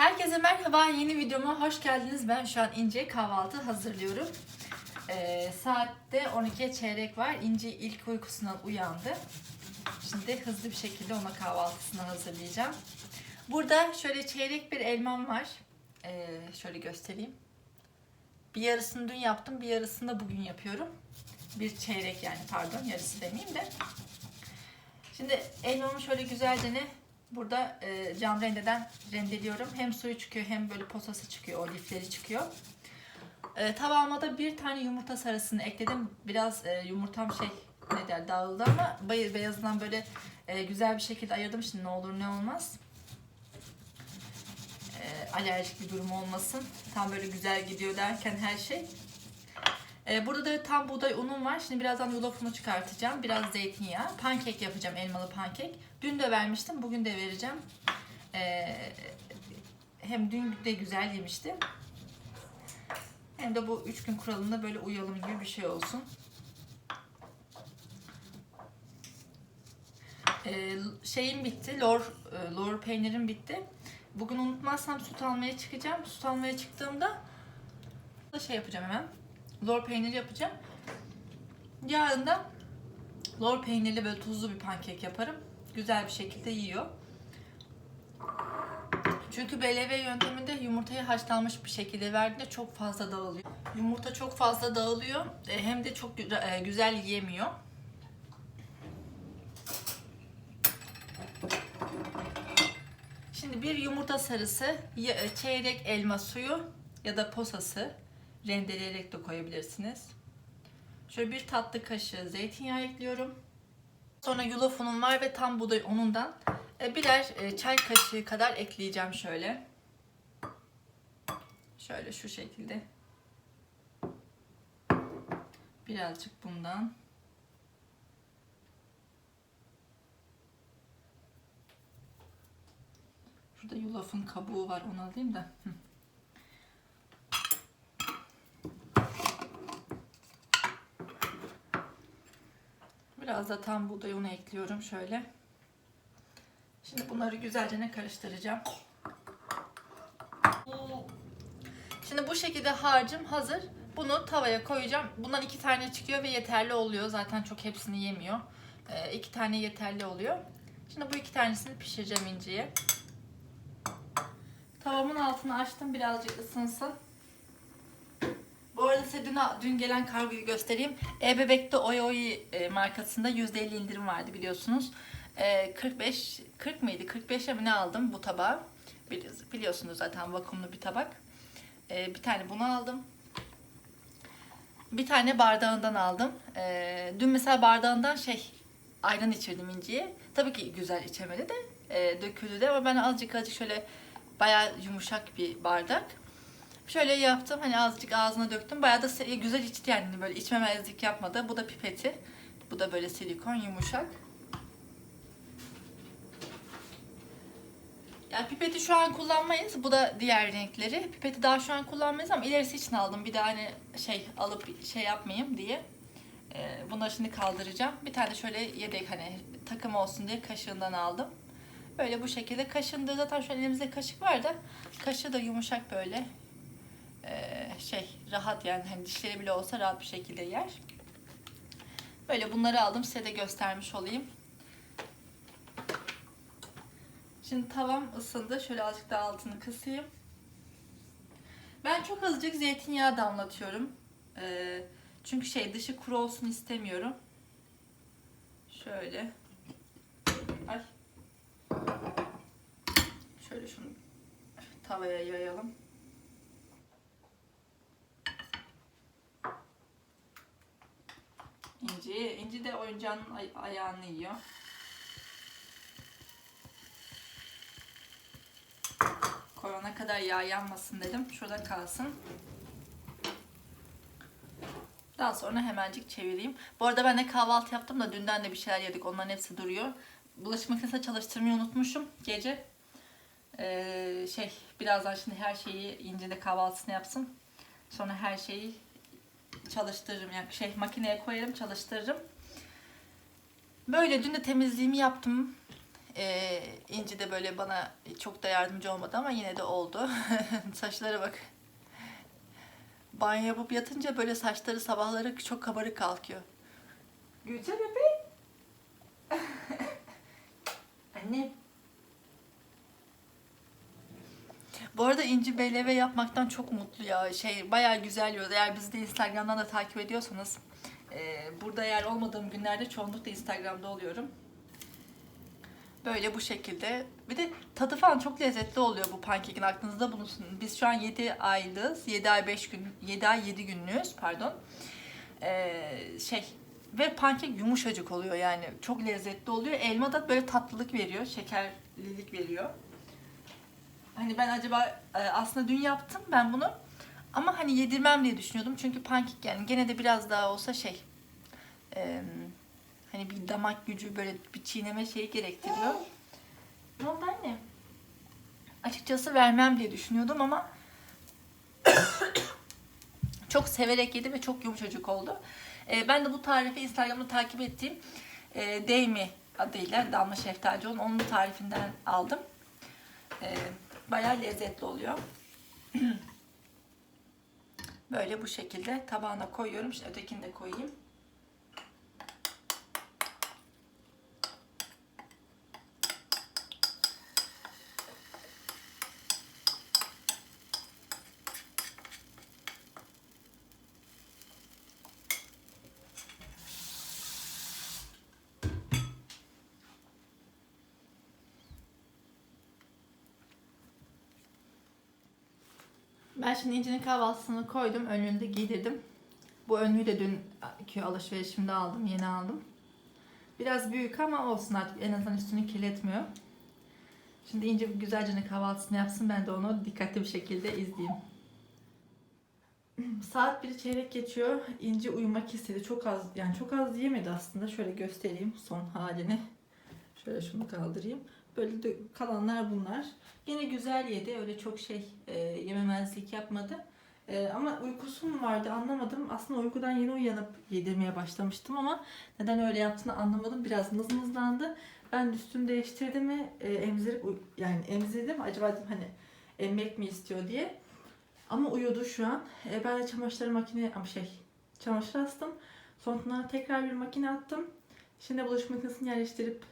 Herkese merhaba, yeni videoma hoş geldiniz. Ben şu an İnce kahvaltı hazırlıyorum. Ee, saatte 12'ye çeyrek var. İnci ilk uykusundan uyandı. Şimdi hızlı bir şekilde ona kahvaltısını hazırlayacağım. Burada şöyle çeyrek bir elmam var. Ee, şöyle göstereyim. Bir yarısını dün yaptım, bir yarısını da bugün yapıyorum. Bir çeyrek yani pardon, yarısı demeyeyim de. Şimdi elmamı şöyle güzelce ne Burada e, cam rendeden rendeliyorum. Hem suyu çıkıyor hem böyle posası çıkıyor. O lifleri çıkıyor. E, tabağıma da bir tane yumurta sarısını ekledim. Biraz e, yumurtam şey ne der dağıldı ama bayır beyazından böyle e, güzel bir şekilde ayırdım. Şimdi ne olur ne olmaz. E, alerjik bir durum olmasın. Tam böyle güzel gidiyor derken her şey. E, burada da tam buğday unum var. Şimdi birazdan yulaf unu çıkartacağım. Biraz zeytinyağı. Pankek yapacağım. Elmalı pankek. Dün de vermiştim. Bugün de vereceğim. E, hem dün de güzel yemiştim. Hem de bu üç gün kuralında böyle uyalım gibi bir şey olsun. E, şeyim bitti. Lor, e, lor peynirim bitti. Bugün unutmazsam süt almaya çıkacağım. Süt almaya çıktığımda da şey yapacağım hemen lor peyniri yapacağım. Yarın da lor peynirli böyle tuzlu bir pankek yaparım. Güzel bir şekilde yiyor. Çünkü BLV yönteminde yumurtayı haşlanmış bir şekilde verdiğinde çok fazla dağılıyor. Yumurta çok fazla dağılıyor e, hem de çok e, güzel yiyemiyor. Şimdi bir yumurta sarısı, e, çeyrek elma suyu ya da posası rendeleyerek de koyabilirsiniz. Şöyle bir tatlı kaşığı zeytinyağı ekliyorum. Sonra yulaf unum var ve tam buğday unundan e, birer e, çay kaşığı kadar ekleyeceğim şöyle. Şöyle şu şekilde. Birazcık bundan. Şurada yulafın kabuğu var onu alayım da. Biraz da tam buğday unu ekliyorum şöyle. Şimdi bunları güzelce ne karıştıracağım. Şimdi bu şekilde harcım hazır. Bunu tavaya koyacağım. Bundan iki tane çıkıyor ve yeterli oluyor. Zaten çok hepsini yemiyor. Ee, iki tane yeterli oluyor. Şimdi bu iki tanesini pişireceğim inciye. Tavamın altını açtım birazcık ısınsın. Size dün, dün gelen kargoyu göstereyim. E-Bebek'te e, markasında %50 indirim vardı biliyorsunuz. E, 45, 40 mıydı? 45'e mi ne aldım bu tabağı? Bili- Biliyorsunuz zaten vakumlu bir tabak. E, bir tane bunu aldım. Bir tane bardağından aldım. E, dün mesela bardağından şey ayran içirdim inciye. Tabii ki güzel içemedi de e, döküldü de ama ben azıcık azıcık şöyle bayağı yumuşak bir bardak. Şöyle yaptım hani azıcık ağzına döktüm. Bayağı da se- güzel içti yani böyle içmemezlik yapmadı. Bu da pipeti. Bu da böyle silikon yumuşak. Yani pipeti şu an kullanmayız. Bu da diğer renkleri. Pipeti daha şu an kullanmayız ama ilerisi için aldım. Bir de hani şey alıp şey yapmayayım diye. Ee, bunları şimdi kaldıracağım. Bir tane şöyle yedek hani takım olsun diye kaşığından aldım. Böyle bu şekilde kaşındı. Zaten an elimizde kaşık var da kaşığı da yumuşak böyle şey rahat yani hani dişleri bile olsa rahat bir şekilde yer. Böyle bunları aldım size de göstermiş olayım. Şimdi tavam ısındı. Şöyle azıcık daha altını kısayım. Ben çok azıcık zeytinyağı damlatıyorum. Ee, çünkü şey dışı kuru olsun istemiyorum. Şöyle. Ay. Şöyle şunu tavaya yayalım. İnci. İnci de oyuncağının ay- ayağını yiyor. Koyana kadar yağ yanmasın dedim. Şurada kalsın. Daha sonra hemencik çevireyim. Bu arada ben de kahvaltı yaptım da dünden de bir şeyler yedik. Onların hepsi duruyor. Bulaşık makinesini çalıştırmayı unutmuşum gece. Ee, şey birazdan şimdi her şeyi ince de kahvaltısını yapsın. Sonra her şeyi çalıştırırım. Yani şey makineye koyarım çalıştırırım. Böyle dün de temizliğimi yaptım. Ee, İnci de böyle bana çok da yardımcı olmadı ama yine de oldu. Saçlara bak. Banyo yapıp yatınca böyle saçları sabahları çok kabarık kalkıyor. Gülce bebeğim. Annem. Bu arada İnci BLV yapmaktan çok mutlu ya. Şey bayağı güzel yiyor. Eğer bizi de Instagram'dan da takip ediyorsanız e, burada eğer olmadığım günlerde çoğunlukla Instagram'da oluyorum. Böyle bu şekilde. Bir de tadı falan çok lezzetli oluyor bu pankekin aklınızda bulunsun. Biz şu an 7 aylığız. 7 ay 5 gün 7 ay 7 günlüğüz pardon. Ee, şey ve pankek yumuşacık oluyor yani. Çok lezzetli oluyor. Elma da böyle tatlılık veriyor. Şekerlilik veriyor. Hani ben acaba e, aslında dün yaptım ben bunu. Ama hani yedirmem diye düşünüyordum. Çünkü pankek yani gene de biraz daha olsa şey e, hani bir damak gücü böyle bir çiğneme şeyi gerektiriyor. Ne oldu anne? Açıkçası vermem diye düşünüyordum ama çok severek yedim ve çok yumuşacık oldu. E, ben de bu tarifi Instagram'da takip ettiğim e, Deymi adıyla Damla Şeftali'nin onun tarifinden aldım. E, bayağı lezzetli oluyor. Böyle bu şekilde tabağına koyuyorum. Şimdi ötekini de koyayım. Ben şimdi İnci'nin kahvaltısını koydum. Önlüğünü de giydirdim. Bu önlüğü de dünkü alışverişimde aldım. Yeni aldım. Biraz büyük ama olsun artık. En azından üstünü kirletmiyor. Şimdi İnci güzelce kahvaltısını yapsın. Ben de onu dikkatli bir şekilde izleyeyim. Saat bir çeyrek geçiyor. İnci uyumak istedi. Çok az yani çok az yemedi aslında. Şöyle göstereyim son halini. Şöyle şunu kaldırayım. Böyle de kalanlar bunlar. Yine güzel yedi. Öyle çok şey e, yememezlik yapmadı. E, ama uykusu mu vardı anlamadım. Aslında uykudan yeni uyanıp yedirmeye başlamıştım ama neden öyle yaptığını anlamadım. Biraz mızmızlandı. Ben üstünü değiştirdim mi e, emzirip yani emzirdim. Acaba dedim hani emmek mi istiyor diye. Ama uyudu şu an. E, ben de çamaşırları makineye ama şey çamaşır astım. Sonra tekrar bir makine attım. Şimdi bulaşık makinesini yerleştirip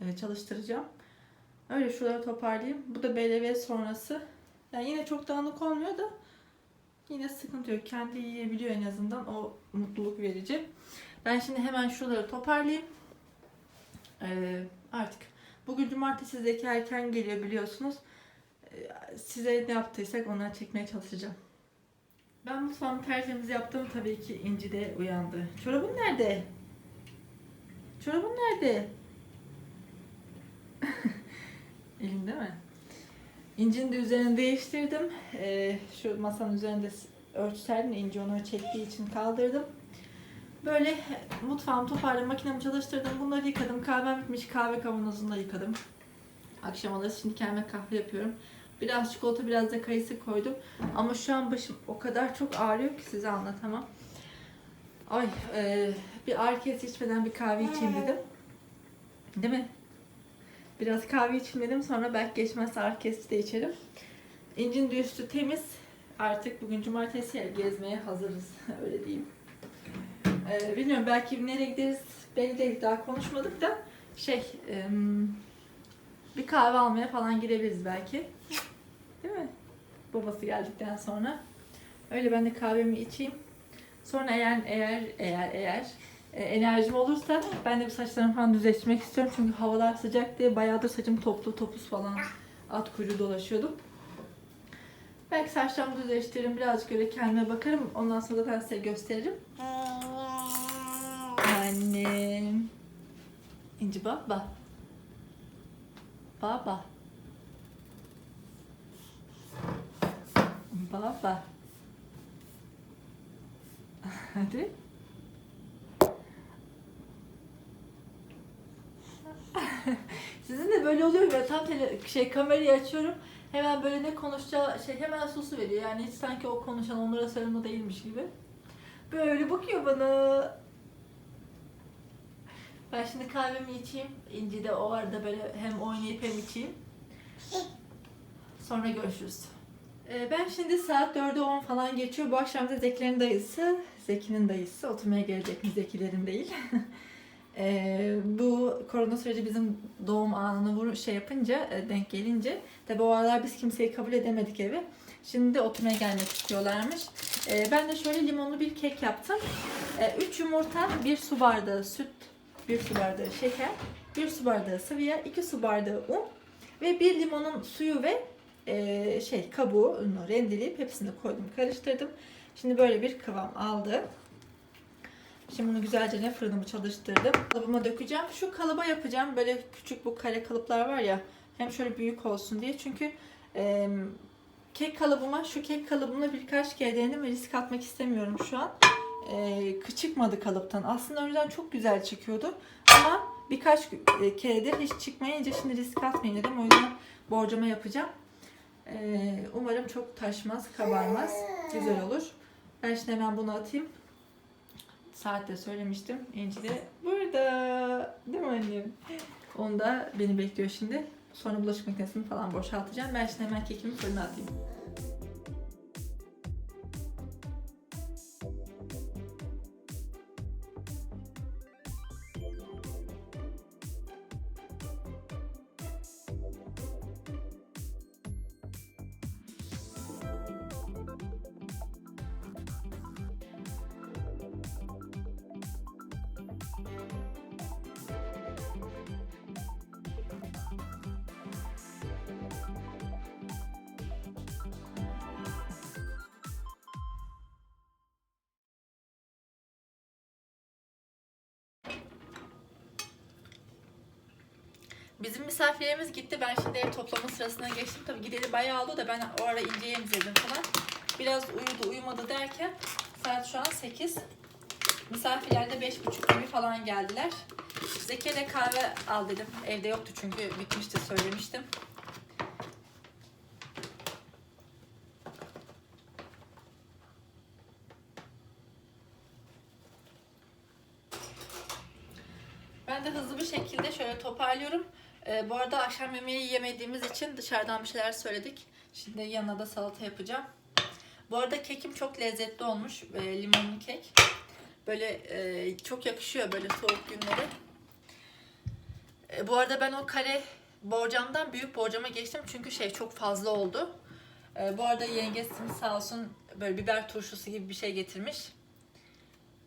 e, çalıştıracağım. Öyle şuraları toparlayayım. Bu da BLV sonrası. Yani yine çok dağınık olmuyor da yine sıkıntı yok. Kendi yiyebiliyor en azından. O mutluluk verici. Ben şimdi hemen şuraları toparlayayım. Ee, artık bugün cumartesi Zeki erken geliyor biliyorsunuz. Ee, size ne yaptıysak onları çekmeye çalışacağım. Ben mutfağımı tertemiz yaptım. Tabii ki İnci de uyandı. Çorabın nerede? Çorabın nerede? Elinde mi? İncinin de üzerini değiştirdim. Ee, şu masanın üzerinde örtü serdim. İnci onu çektiği için kaldırdım. Böyle mutfağımı toparladım, makinemi çalıştırdım. Bunları yıkadım. Kahvem bitmiş. Kahve kavanozunu da yıkadım. Akşam alırız. Şimdi kendime kahve yapıyorum. Biraz çikolata, biraz da kayısı koydum. Ama şu an başım o kadar çok ağrıyor ki size anlatamam. Ay, e, bir ağrı kesici içmeden bir kahve içeyim dedim. Değil mi? Biraz kahve içmedim sonra belki geçmezse ağrı kesici de içerim. İncin de temiz. Artık bugün cumartesi gezmeye hazırız. Öyle diyeyim. Ee, bilmiyorum belki nereye gideriz belli değil daha konuşmadık da şey bir kahve almaya falan gidebiliriz belki. Değil mi? Babası geldikten sonra. Öyle ben de kahvemi içeyim. Sonra eğer eğer eğer eğer enerjim olursa ben de bir saçlarımı falan düzleştirmek istiyorum. Çünkü havalar sıcak diye bayağıdır saçım toplu topuz falan at kuyruğu dolaşıyordum. Belki saçlarımı düzleştiririm. Birazcık öyle kendime bakarım. Ondan sonra zaten size gösteririm. Annem. İnci baba. Baba. Baba. Hadi. Sizin de böyle oluyor ya tam tele, şey kamerayı açıyorum hemen böyle ne konuşacağı şey hemen susu veriyor yani hiç sanki o konuşan onlara sarılma değilmiş gibi. Böyle bakıyor bana. Ben şimdi kahvemi içeyim. İnci de o arada böyle hem oynayıp hem içeyim. Sonra görüşürüz. Ee, ben şimdi saat 4'e 10 falan geçiyor. Bu akşam da Zekilerin dayısı, Zeki'nin dayısı oturmaya gelecek mi Zekilerin değil. Ee, bu korona süreci bizim doğum anını vur şey yapınca e, denk gelince tabi o aralar biz kimseyi kabul edemedik eve. Şimdi oturmaya gelmek istiyorlarmış. Ee, ben de şöyle limonlu bir kek yaptım. 3 yumurta, 1 su bardağı süt, 1 su bardağı şeker, 1 su bardağı sıvı yağ, 2 su bardağı un ve 1 limonun suyu ve e, şey kabuğunu rendeleyip hepsini koydum, karıştırdım. Şimdi böyle bir kıvam aldı. Şimdi bunu güzelce fırınımı çalıştırdım. Kalıbıma dökeceğim. Şu kalıba yapacağım. Böyle küçük bu kare kalıplar var ya. Hem şöyle büyük olsun diye. Çünkü e, kek kalıbıma, şu kek kalıbımla birkaç kere denedim ve risk atmak istemiyorum şu an. E, çıkmadı kalıptan. Aslında önceden çok güzel çıkıyordu. Ama birkaç keredir hiç çıkmayınca şimdi risk atmayayım dedim. O yüzden borcama yapacağım. E, umarım çok taşmaz, kabarmaz. Güzel olur. Ben şimdi hemen bunu atayım. Saatte söylemiştim. İnci de burada. Değil mi annem? Onu da beni bekliyor şimdi. Sonra bulaşık makinesini falan boşaltacağım. Ben şimdi hemen kekimi fırına atayım. Bizim misafirlerimiz gitti. Ben şimdi ev toplama sırasına geçtim. Tabii gideli bayağı oldu da ben o ara İnce'yi emzirdim falan. Biraz uyudu uyumadı derken saat şu an 8. Misafirler de 5.30 gibi falan geldiler. Zeki'ye kahve al dedim. Evde yoktu çünkü bitmişti söylemiştim. Ben de hızlı bir şekilde şöyle toparlıyorum. Ee, bu arada akşam yemeği yemediğimiz için dışarıdan bir şeyler söyledik. Şimdi yanına da salata yapacağım. Bu arada kekim çok lezzetli olmuş. Ee, limonlu kek. Böyle e, çok yakışıyor böyle soğuk günlere. Ee, bu arada ben o kare borcamdan büyük borcama geçtim. Çünkü şey çok fazla oldu. Ee, bu arada yengesim sağ olsun böyle biber turşusu gibi bir şey getirmiş.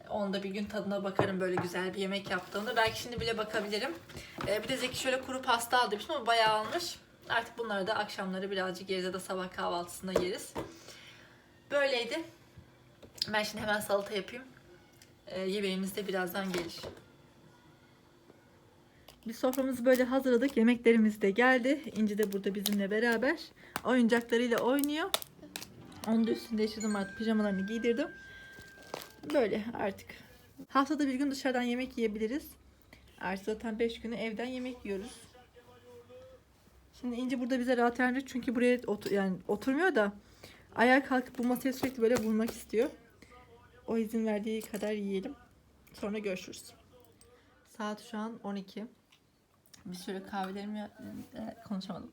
Onu da bir gün tadına bakarım böyle güzel bir yemek yaptığımda. Belki şimdi bile bakabilirim. Ee, bir de Zeki şöyle kuru pasta aldı ama bayağı almış. Artık bunları da akşamları birazcık yeriz ya da sabah kahvaltısında yeriz. Böyleydi. Ben şimdi hemen salata yapayım. Ee, yemeğimiz de birazdan gelir. Bir soframızı böyle hazırladık. Yemeklerimiz de geldi. İnci de burada bizimle beraber. Oyuncaklarıyla oynuyor. Onu da üstünde yaşadım artık. Pijamalarını giydirdim. Böyle artık. Haftada bir gün dışarıdan yemek yiyebiliriz. Artık zaten 5 günü evden yemek yiyoruz. Şimdi İnci burada bize rahat verecek çünkü buraya otur yani oturmuyor da ayağa kalkıp bu masaya sürekli böyle bulmak istiyor. O izin verdiği kadar yiyelim. Sonra görüşürüz. Saat şu an 12. Bir süre kahvelerimi e, konuşamadım.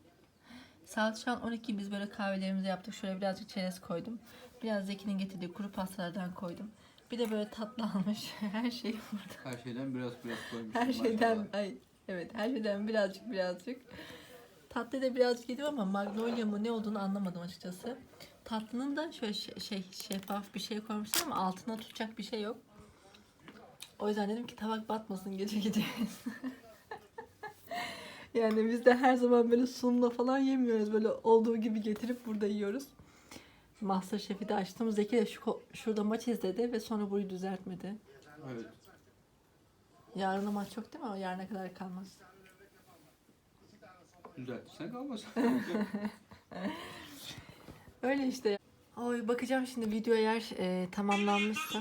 Saat şu an 12 biz böyle kahvelerimizi yaptık. Şöyle birazcık çerez koydum. Biraz Zeki'nin getirdiği kuru pastalardan koydum. Bir de böyle tatlı almış. Her şey burada. Her şeyden biraz biraz koymuşsun. Her şeyden maşallah. ay evet her şeyden birazcık birazcık. Tatlı da birazcık yedim ama magnolia mı ne olduğunu anlamadım açıkçası. Tatlının da şöyle şey, şey şeffaf bir şey koymuşlar ama altına tutacak bir şey yok. O yüzden dedim ki tabak batmasın gece gece. yani biz de her zaman böyle sunumla falan yemiyoruz. Böyle olduğu gibi getirip burada yiyoruz. Masterchef'i de açtım. Zeki de şu, şurada maç izledi ve sonra burayı düzeltmedi. Evet. Yarın maç yok değil mi? Yarına kadar kalmaz. Düzeltirsen kalmaz. Öyle işte. Oy bakacağım şimdi video eğer e, tamamlanmışsa.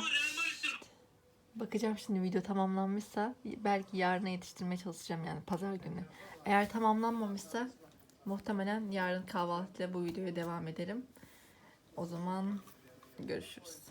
Bakacağım şimdi video tamamlanmışsa belki yarına yetiştirmeye çalışacağım yani pazar günü. Eğer tamamlanmamışsa muhtemelen yarın kahvaltıyla bu videoya devam ederim. O zaman görüşürüz.